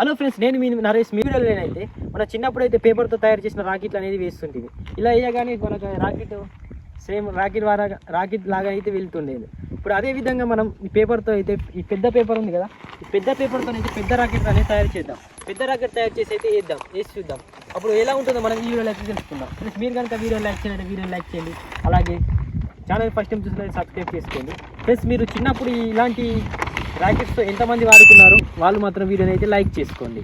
Hello friends నేను మీ నరేష్ మీ వీడియోలోనైతే మన చిన్నప్పుడు అయితే పేపర్తో తయారు చేసిన రాకెట్లు అనేది వేస్తుంటుంది ఇలా వేయగానే మనకు రాకెట్ సేమ్ రాకెట్ వారా రాకెట్ లాగా అయితే వెళ్తుండేది. ఇప్పుడు అదే విధంగా మనం ఈ పేపర్తో అయితే ఈ పెద్ద పేపర్ ఉంది కదా ఈ పెద్ద పేపర్తో అయితే పెద్ద రాకెట్ అనేది తయారు చేద్దాం. పెద్ద రాకెట్ తయారు చేసి అయితే వేద్దాం వేసి చూద్దాం. అప్పుడు ఎలా ఉంటుందో మనం ఈ వీడియోలో అయితే తెలుసుకుందాం. ఫ్రెండ్స్ మీరు కనుక వీడియో లైక్ చేయాలంటే వీడియో లైక్ చేయండి. అలాగే ఛానల్ ఫస్ట్ టైం చూసినట్టు సబ్స్క్రైబ్ చేసుకోండి. ప్లస్ మీరు చిన్నప్పుడు ఇలాంటి ర్యాకెట్స్తో ఎంతమంది వాడుకున్నారు వాళ్ళు మాత్రం వీడియోని అయితే లైక్ చేసుకోండి.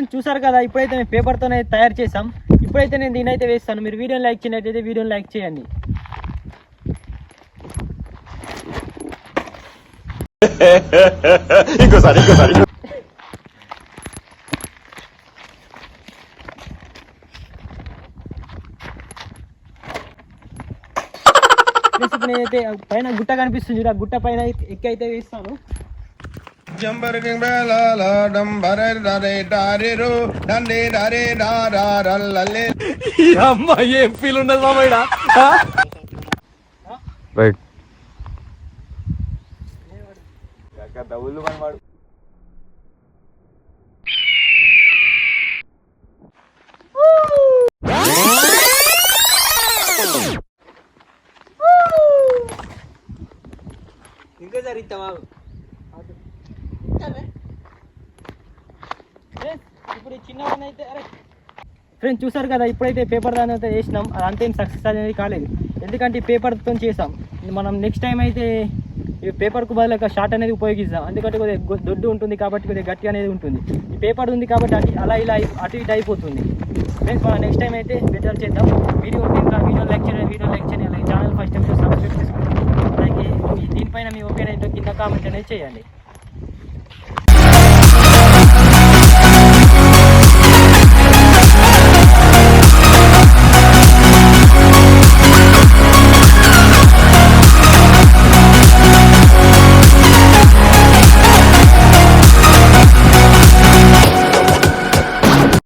ఫ్రెండ్స్ చూసారు కదా ఇప్పుడైతే మేము పేపర్తోనే తయారు చేసాం ఇప్పుడైతే నేను దీని అయితే వేస్తాను. మీరు వీడియోని లైక్ చేయనట్టయితే వీడియోని లైక్ చేయండి. ఇంకోసారి ఇంకోసారి. ఇప్పుడు నేనైతే పైన గుట్ట కనిపిస్తుంది ఆ గుట్ట పైన ఎక్కి అయితే వేస్తాను. జంబరకింగ్ బేలాల డంబర డరే డారిరు డండి డరే డారల్లే అమ్మ ఏం ఫీల్ ఉండదు మామయ్య రైట్ డబ్బులు మన వాడు ఇంకోసారి ఇస్తావా ఇప్పుడు ఈ చిన్న one అయితే అరే ఫ్రెండ్స్ చూసారు కదా ఇప్పుడైతే పేపర్ దాని అయితే వేసినాం. అది అంతేం సక్సెస్ అనేది కాలేదు. ఎందుకంటే ఈ పేపర్తో చేసాం. మనం నెక్స్ట్ టైం అయితే ఈ పేపర్కు బదులు షార్ట్ అనేది ఉపయోగిస్తాం ఎందుకంటే కొద్దిగా గొ- దొడ్డు ఉంటుంది కాబట్టి కొద్దిగా గట్టి అనేది ఉంటుంది. ఈ పేపర్ ఉంది కాబట్టి అటు అలా ఇలా అటు ఇటు అయిపోతుంది. ఫ్రెండ్స్ మనం నెక్స్ట్ టైం అయితే బెటర్ చేద్దాం. వీడియో ఉంటే వీడియో లైక్ చేయండి వీడియో లైక్ చేయండి. అలాగే ఛానల్ ఫస్ట్ టైం సబ్స్క్రైబ్ చేసుకోండి. అలాగే దీనిపైన మీ ఓకే అయితే కింద కామెంట్ అనేది చేయండి.